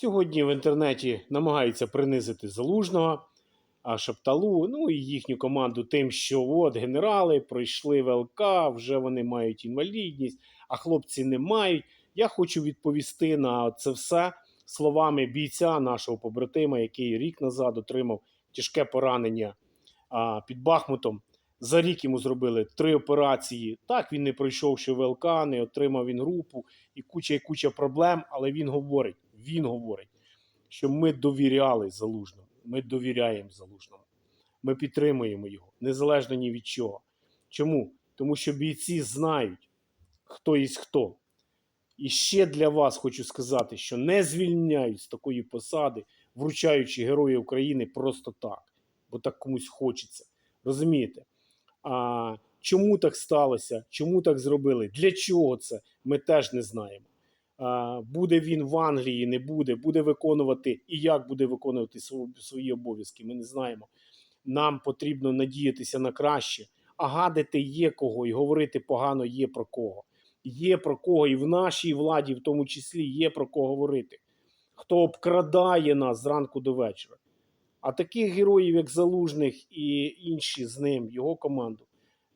Сьогодні в інтернеті намагаються принизити залужного, а Шапталу, ну і їхню команду тим, що от генерали пройшли ВЛК, вже вони мають інвалідність, а хлопці не мають. Я хочу відповісти на це все словами бійця нашого побратима, який рік назад отримав тяжке поранення а, під Бахмутом. За рік йому зробили три операції. Так, він не пройшов ще ВЛК, не отримав він групу і куча і куча проблем. Але він говорить, він говорить, що ми довіряли залужному. Ми довіряємо залужному. Ми підтримуємо його, незалежно ні від чого. Чому? Тому що бійці знають, хто є хто. І ще для вас хочу сказати, що не звільняють з такої посади, вручаючи Герої України просто так, бо так комусь хочеться. Розумієте? А чому так сталося? Чому так зробили? Для чого це? Ми теж не знаємо. Буде він в Англії, не буде, буде виконувати і як буде виконувати свої обов'язки. Ми не знаємо. Нам потрібно надіятися на краще, а гадити є кого, і говорити погано є про кого. Є про кого, і в нашій владі, в тому числі, є про кого говорити. Хто обкрадає нас зранку до вечора. А таких героїв, як Залужних і інші з ним, його команду,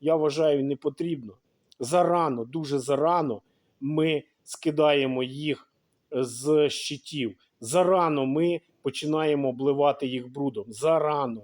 я вважаю, не потрібно. Зарано, дуже зарано ми скидаємо їх з щитів. Зарано ми починаємо обливати їх брудом. Зарано.